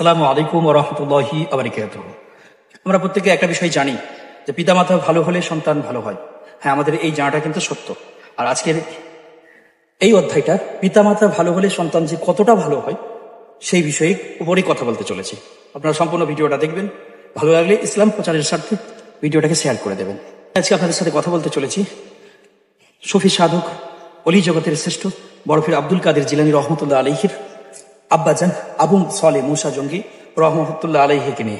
সালামু আলাইকুম রহমতুল্লাহি আবরিকাত আমরা প্রত্যেকে একটা বিষয় জানি যে পিতামাতা ভালো হলে সন্তান ভালো হয়। হ্যাঁ আমাদের এই জানাটা কিন্তু সত্য। আর আজকের এই অধ্যায়টা, পিতামাতা ভালো হলে সন্তান যে কতটা ভালো হয়, সেই বিষয়ে উপরেই কথা বলতে চলেছি। আপনারা সম্পূর্ণ ভিডিওটা দেখবেন। ভালো লাগলে ইসলাম প্রচারের স্বার্থে ভিডিওটাকে শেয়ার করে দেবেন। আজকে আপনাদের সাথে কথা বলতে চলেছি। সফি সাধক, অলি জগতের শ্রেষ্ঠ, বরফির আব্দুল কাদের জিলানি রহমতুল্লাহ আলহির আব্বাজান আবু সালে মুসা জঙ্গি রহমতুল্লাহ আলহিকে নিয়ে।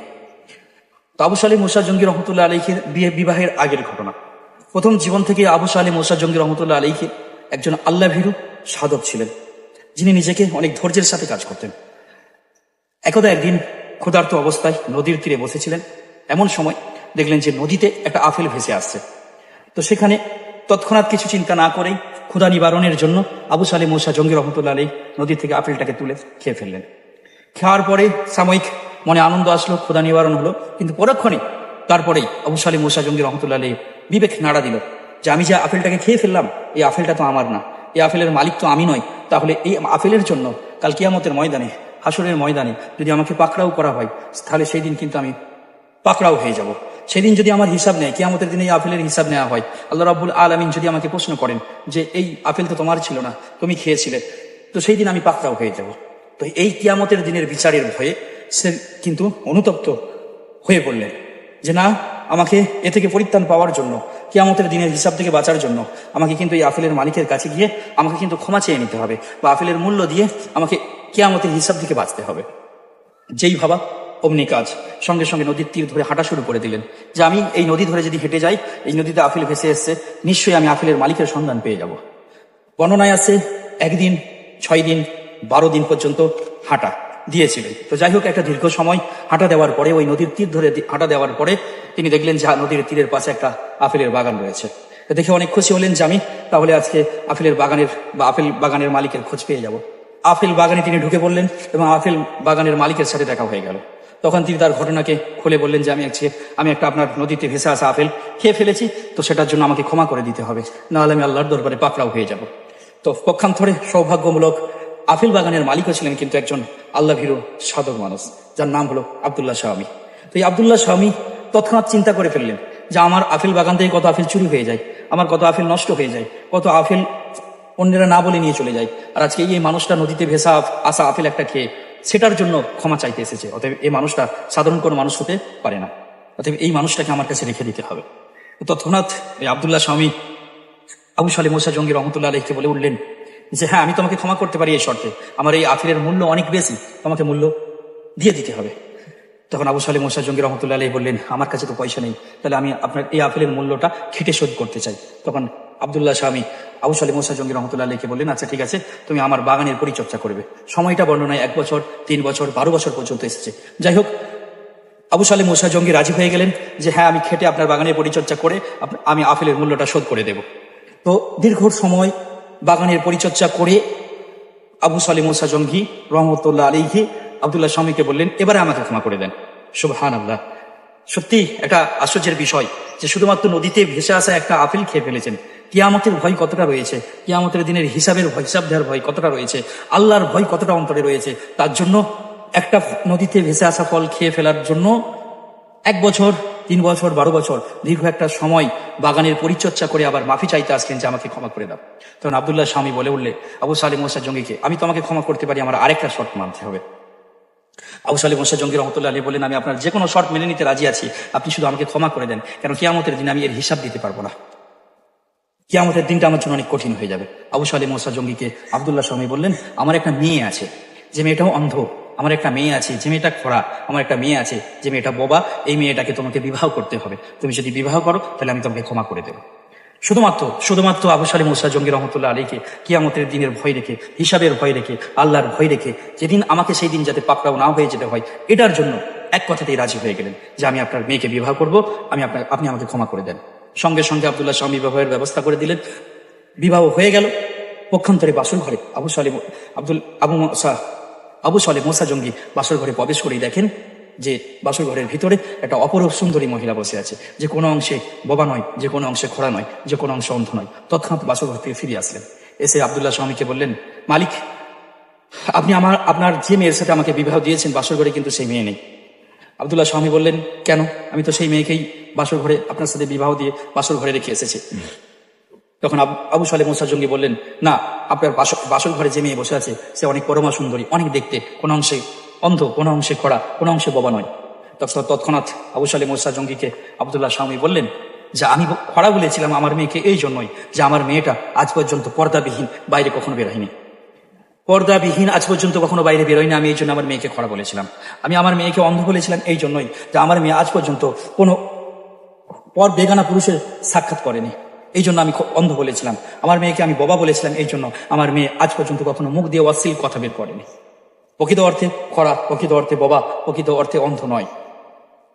তো আবু সালে মুসা জঙ্গি রহমতুল্লাহ আলহির বিয়ে বিবাহের আগের ঘটনা। প্রথম জীবন থেকে আবু সালে মুসা জঙ্গি রহমতুল্লাহ আলহি একজন আল্লাহ ভীরু সাধক ছিলেন। যিনি নিজেকে অনেক ধৈর্যের সাথে কাজ করতেন। একদা একদিন ক্ষুধার্ত অবস্থায় নদীর তীরে বসেছিলেন। এমন সময় দেখলেন যে নদীতে একটা আফেল ভেসে আসছে। তো সেখানে তৎক্ষণাৎ কিছু চিন্তা না করেই ক্ষুধা নিবারণের জন্য আবু সালে মোসা জঙ্গি রহমতুল্লাহ আলী নদী থেকে আপেলটাকে তুলে খেয়ে ফেললেন। খাওয়ার পরে সাময়িক মনে আনন্দ আসলো, ক্ষুধা নিবারণ হলো। কিন্তু পরক্ষণে তারপরেই আবু সালে মোসা জঙ্গি রহমতুল্লাহ আলী বিবেক নাড়া দিল যে, আমি যে আপেলটাকে খেয়ে ফেললাম, এই আপেলটা তো আমার না। এই আপেলের মালিক তো আমি নয় তাহলে এই আপেলের জন্য কাল কিয়ামতের ময়দানে হাসরের ময়দানে যদি আমাকে পাকড়াও করা হয়, তাহলে সেই দিন কিন্তু আমি পাকড়াও হয়ে যাব। সেদিন যদি আমার হিসাব নেয়, কিয়ামতের দিনে এই আপেলের হিসাব নেওয়া হয়, আল্লাহ রাবুল আলমিন যদি আমাকে প্রশ্ন করেন যে এই আপেল তো তোমার ছিল না, তুমি খেয়েছিলে, তো সেই দিন আমি পাকড়াও হয়ে যাব। তো এই কিয়ামতের দিনের বিচারের ভয়ে সে কিন্তু অনুতপ্ত হয়ে পড়লেন যে না, আমাকে এ থেকে পরিত্রাণ পাওয়ার জন্য, কিয়ামতের দিনের হিসাব থেকে বাঁচার জন্য আমাকে কিন্তু এই আপেলের মালিকের কাছে গিয়ে আমাকে কিন্তু ক্ষমা চেয়ে নিতে হবে বা আপেলের মূল্য দিয়ে আমাকে কিয়ামতের হিসাব থেকে বাঁচতে হবে। যেই ভাবা অমনি কাজ সঙ্গে সঙ্গে নদীর তীর ধরে হাঁটা শুরু করে দিলেন। যে আমি এই নদী ধরে যদি হেঁটে যাই, এই নদীতে আফিল ভেসে এসছে, নিশ্চয়ই আমি আফিলের মালিকের সন্ধান পেয়ে যাব। বর্ণনায় আছে, একদিন, ছয় দিন, বারো দিন পর্যন্ত হাঁটা দিয়েছিলেন। তো যাই হোক, একটা দীর্ঘ সময় হাঁটা দেওয়ার পরে, ওই নদীর তীর ধরে হাঁটা দেওয়ার পরে তিনি দেখলেন যে নদীর তীরের পাশে একটা আপেলের বাগান রয়েছে। দেখে অনেক খুশি হলেন যে আমি তাহলে আজকে আপেলের বাগানের বা আপেল বাগানের মালিকের খোঁজ পেয়ে যাব। আপেল বাগানে তিনি ঢুকে পড়লেন এবং আপেল বাগানের মালিকের সাথে দেখা হয়ে গেল। তখন তিনি তার ঘটনাকে খুলে বললেন যে, আমি আজকে আমি একটা আপনার নদীতে ভেসে আসা আপেল খেয়ে ফেলেছি, তো সেটার জন্য আমাকে ক্ষমা করে দিতে হবে। নাহলে আমি আল্লাহর দরবারে পাকড়াও হয়ে যাব। তো পক্ষান্তরে সৌভাগ্যমূলক আফিল বাগানের মালিকও ছিলেন কিন্তু একজন আল্লাহ ভীরু সাধক মানুষ, যার নাম হলো আবদুল্লাহ স্বামী তো এই আবদুল্লাহ স্বামী তৎক্ষণাৎ চিন্তা করে ফেললেন যে, আমার আফিল বাগান থেকে কত আফিল চুরি হয়ে যায়, আমার কত আফিল নষ্ট হয়ে যায়, কত আফিল অন্যেরা না বলে নিয়ে চলে যায়, আর আজকে এই মানুষটা নদীতে ভেসা আসা আফিল একটা খেয়ে সেটার জন্য ক্ষমা চাইতে এসেছে। অতএব এই মানুষটা সাধারণ কোনো মানুষ হতে পারে না। অতএব এই মানুষটাকে আমার কাছে রেখে দিতে হবে। তৎক্ষণাৎ এই আবদুল্লাহ স্বামী আবু সালে মোসা জঙ্গি রহমতুল্লাহ আলহীকে বলে উঠলেন যে হ্যাঁ আমি তোমাকে ক্ষমা করতে পারি এই শর্তে। আমার এই আফিলের মূল্য অনেক বেশি। তোমাকে মূল্য দিয়ে দিতে হবে। তখন আবু সালে মোসা জঙ্গি রহমতুল্লাহ আলহী বললেন, আমার কাছে তো পয়সা নেই। তাহলে আমি আপনার এই আফিলের মূল্যটা খেটে শোধ করতে চাই। তখন আবদুল্লাহ স্বামী আবু সালে মোসা জঙ্গি রহমতুল্লাহ আলহীকে বললেন আচ্ছা ঠিক আছে, তুমি আমার বাগানের পরিচর্যা করবে। সময়টা বর্ণনায় এক বছর, তিন বছর, বারো বছর পর্যন্ত এসেছে। যাই হোক, আবু সালে মুসা জঙ্গি রাজি হয়ে গেলেন যে হ্যাঁ আমি খেটে আপনার বাগানের পরিচর্যা করে আমি আপেলের মূল্যটা শোধ করে দেব। তো দীর্ঘ সময় বাগানের পরিচর্যা করে আবু সালে মুসা জঙ্গি রহমতুল্লাহ আলীহি আবদুল্লাহ স্বামীকে বললেন, এবারে আমাকে ক্ষমা করে দেন। সুবহান আল্লাহ সত্যি একটা আশ্চর্যের বিষয় যে, শুধুমাত্র নদীতে ভেসে আসা একটা আপেল খেয়ে ফেলেছেন। কিয়ামতের ভয় কতটা রয়েছে? কিয়ামতের দিনের হিসাবের হিসাব দেওয়ার ভয় কতটা রয়েছে? আল্লাহর ভয় কতটা অন্তরে রয়েছে? তার জন্য একটা নদীতে ভেসে আসা ফল খেয়ে ফেলার জন্য এক বছর, তিন বছর, বারো বছর, দীর্ঘ একটা সময় বাগানের পরিচর্যা করে আবার মাফি চাইতে আসলেন যে, আমাকে ক্ষমা করে দাও। তখন আবদুল্লাহ স্বামী বলে উঠলে আবু সালিম মোসা জঙ্গিকে, আমি তোমাকে ক্ষমা করতে পারি, আমার আরেকটা শর্ত মানতে হবে। আবু সালিম মোসা জঙ্গি রহমতুল্লাহ আলী বললেন আমি আপনার যে কোনো শর্ট মেনে নিতে রাজি আছি। আপনি শুধু আমাকে ক্ষমা করে দেন, কেন কিয়ামতের দিন আমি এর হিসাব দিতে পারব না। কিয়ামতের দিনটা আমার জন্য অনেক কঠিন হয়ে যাবে। আবু সালিম মোসা জঙ্গিকে আবদুল্লাহ স্বামী বললেন, আমার একটা মেয়ে আছে, যে মেয়েটাও অন্ধ। আমার একটা মেয়ে আছে, যে মেয়েটা খরা। আমার একটা মেয়ে আছে, যে মেয়েটা বোবা। এই মেয়েটাকে তোমাকে বিবাহ করতে হবে। তুমি যদি বিবাহ করো, তাহলে আমি তোমাকে ক্ষমা করে দেবো। শুধুমাত্র শুধুমাত্র আবু সালিম মুসা জঙ্গি রহমতুল্লাহ আলীকে কিয়ামতের দিনের ভয় রেখে, হিসাবের ভয় রেখে, আল্লাহর ভয় রেখে, যেদিন আমাকে সেই দিন যাতে পাকড়াও না হয়ে যেতে হয়, এটার জন্য এক কথাতেই রাজি হয়ে গেলেন যে আমি আপনার মেয়েকে বিবাহ করব, আমি আপনার, আপনি আমাকে ক্ষমা করে দেন। সঙ্গে সঙ্গে আবদুল্লাহ স্বামী বিবাহের ব্যবস্থা করে দিলেন। বিবাহ হয়ে গেল। পক্ষান্তরে বাসুর ঘরে আবু সালিম, আব্দুল, আবু আবু সালে মোসা জঙ্গি বাসর ঘরে প্রবেশ করেই দেখেন যে বাসর ঘরের ভিতরে একটা অপরূপ সুন্দরী মহিলা বসে আছে। যে কোনো অংশে বোবা নয়, যে কোনো অংশে খোড়া নয়, যে কোনো অংশে অন্ধ নয়। তৎক্ষণাৎ বাসর ঘর থেকে ফিরে আসলেন। এসে আবদুল্লাহ স্বামীকে বললেন, মালিক, আপনি আমার, আপনার যে মেয়ের সাথে আমাকে বিবাহ দিয়েছেন বাসর ঘরে কিন্তু সেই মেয়ে নেই। আবদুল্লাহ স্বামী বললেন, কেন? আমি তো সেই মেয়েকেই বাসর ঘরে আপনার সাথে বিবাহ দিয়ে বাসর ঘরে রেখে এসেছে। তখন আবু- সালে মোসা জঙ্গি বললেন, না, আপনার বাসর ঘরে যে মেয়ে বসে আছে, সে অনেক পরমা সুন্দরী, অনেক দেখতে, কোন অংশে অন্ধ, কোন অংশে খরা কোন অংশে বোবা নয়। তখন তৎক্ষণাৎ আবু সালে মোসা জঙ্গিকে আবদুল্লাহ স্বামী বললেন, যে আমি খরা বলেছিলাম আমার মেয়েকে এই জন্যই, যে আমার মেয়েটা আজ পর্যন্ত পর্দাবিহীন বাইরে কখনো বেরোয়নি। পর্দাবিহীন আজ পর্যন্ত কখনো বাইরে বেরোয়নি, আমি এই জন্য আমার মেয়েকে খরা বলেছিলাম। আমি আমার মেয়েকে অন্ধ বলেছিলাম এই জন্যই, যে আমার মেয়ে আজ পর্যন্ত কোনো পর বেগানা পুরুষের সাক্ষাৎ করেনি। এই জন্য আমি অন্ধ বলেছিলাম। আমার মেয়েকে আমি বাবা বলেছিলাম এই জন্য আমার মেয়ে আজ পর্যন্ত কখনো মুখ দিয়ে অশ্লীল কথা বের করেনি। প্রকৃত অর্থে খরা, প্রকৃত অর্থে বাবা, প্রকৃত অর্থে অন্ধ নয়।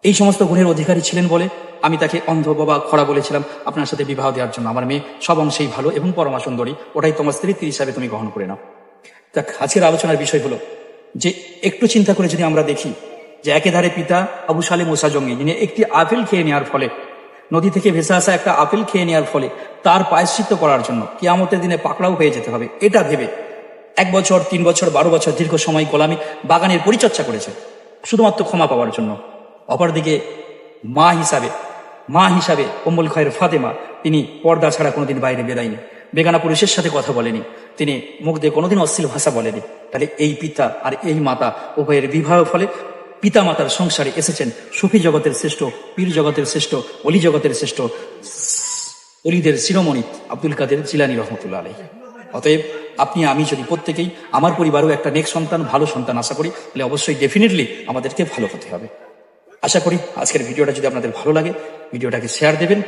এই সমস্ত গুণের অধিকারী ছিলেন বলে আমি তাকে অন্ধ, বাবা, খরা বলেছিলাম আপনার সাথে বিবাহ দেওয়ার জন্য। আমার মেয়ে সব অংশেই ভালো এবং পরমা সুন্দরী ওটাই তোমার স্ত্রী হিসাবে তুমি গ্রহণ করে নাও। দেখ, আজকের আলোচনার বিষয় হলো যে একটু চিন্তা করে যদি আমরা দেখি যে একেধারে পিতা আবু সালে মোসা জঙ্গি যিনি একটি আপেল খেয়ে নেওয়ার ফলে নদী থেকে ভেসে আসা একটা আপেল খেয়ে নেওয়ার ফলে তার পায়শ্চিত্ত করার জন্য কিয়ামতের দিনে পাকড়াও হয়ে যেতে হবে। এটা ভেবে এক বছর, তিন বছর, বারো বছর দীর্ঘ সময় গোলামি বাগানের পরিচর্যা করেছে, শুধুমাত্র ক্ষমা পাওয়ার জন্য। অপরদিকে মা হিসাবে মা হিসাবে অম্বুল খয়ের ফাতেমা, তিনি পর্দা ছাড়া কোনোদিন বাইরে বেরায়নি বেগানা পুরুষের সাথে কথা বলেনি। তিনি মুখ দিয়ে কোনোদিন অশ্লীল ভাষা বলেনি। তাহলে এই পিতা আর এই মাতা উভয়ের বিবাহ ফলে পিতা মাতার সংসারে এসেছেন। সুফি জগতের শ্রেষ্ঠ, পীর জগতের শ্রেষ্ঠ, অলি জগতের শ্রেষ্ঠ, অলিদের শিরোমণি আব্দুল কাদের জিলানি রহমতুল্লা আলাই অতএব আপনি, আমি যদি প্রত্যেকেই, আমার পরিবারও একটা নেক্সট সন্তান, ভালো সন্তান আশা করি, তাহলে অবশ্যই ডেফিনেটলি আমাদেরকে ভালো হতে হবে। আশা করি আজকের ভিডিওটা যদি আপনাদের ভালো লাগে, ভিডিওটাকে শেয়ার দেবেন